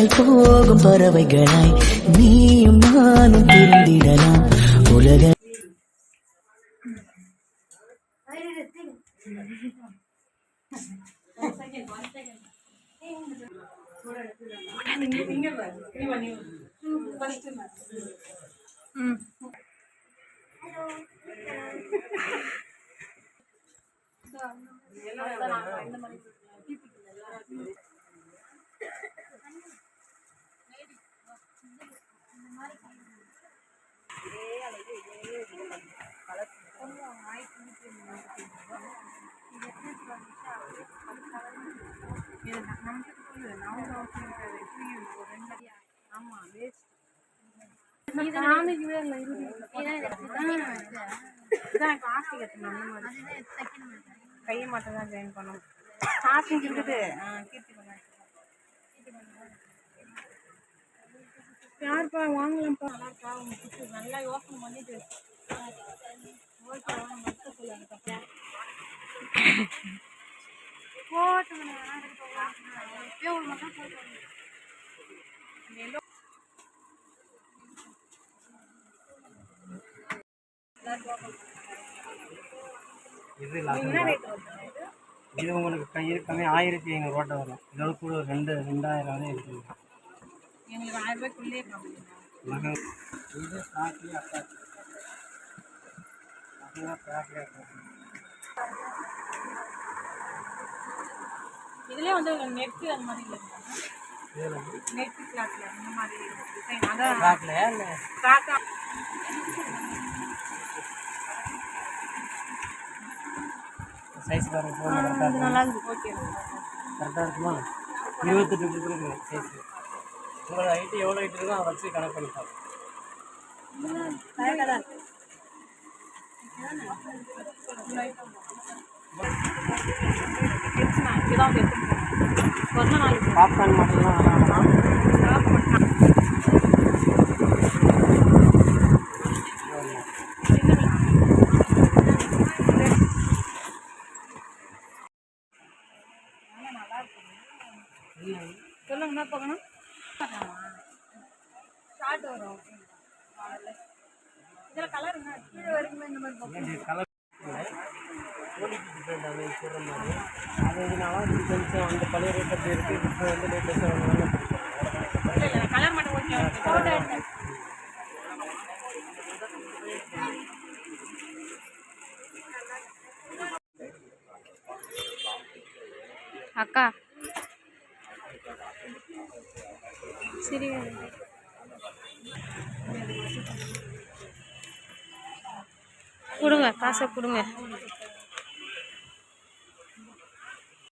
வானில் போகும் பறவைகளாய் நீயும் நானும் திருந்திடலாம் உலக கையை மட்டும் தான் ஜாயின் பண்ணணும். காஸ்டிங் இருக்குது. கீர்த்தி பண்ண. யாருப்பா வாங்கலாம்ப்பா. நல்லா இருக்கா உங்க கிட்ட நல்லா யோசனை பண்ணிட்டு ஓகே வாங்க சொல்லு மட்டும் போட்டு இது இது உங்களுக்கு கையில் கம்மி ஆயிரத்தி ஐநூறு ரோட்டை வரும். இதோட கூட ஒரு ரெண்டு ரெண்டாயிரம் வரை இருக்குது எங்களுக்கு ஆயிரம் ரூபாய்க்குள்ளேயே இது காக்கி அக்காச்சி அப்படின்னா காக்கி அக்காச்சி இதுலயே வந்து நெட் அந்த மாதிரி இல்லை. இதில் நெட் கிளாத்ல இந்த மாதிரி டிசைன் அதான் காக்கில் இல்லை. காக்கா சைஸ் பாருங்க நல்லா இருக்கு. ஓகே கரெக்டாக இருக்குமா? இருபத்தெட்டு இருக்குது சைஸ் உங்களோட ஹைட்டு எவ்வளோ ஹைட் இருக்கோ அதை வச்சு கணக்கு பண்ணிப்பாங்க அழகாக தான் இருக்கு. பாப்கார்ன் மட்டும்தான் வேணாம் சொல்லுங்க என்ன பார்க்கணும் ஷார்ட் வரும். இதில் கலர் என்ன? கீழே வரைக்குமே இந்த மாதிரி பார்க்கணும் இது டிஃப்ரெண்ட் அது சொல்கிற மாதிரி அது இதனால இது வந்து பழைய ரேட் அப்படி இருக்குது இப்போ வந்து லேட்டஸ்ட்டாக வந்து இல்லை கலர் மட்டும் ஓகே அக்கா. சரி கொடுங்க காசை கொடுங்க.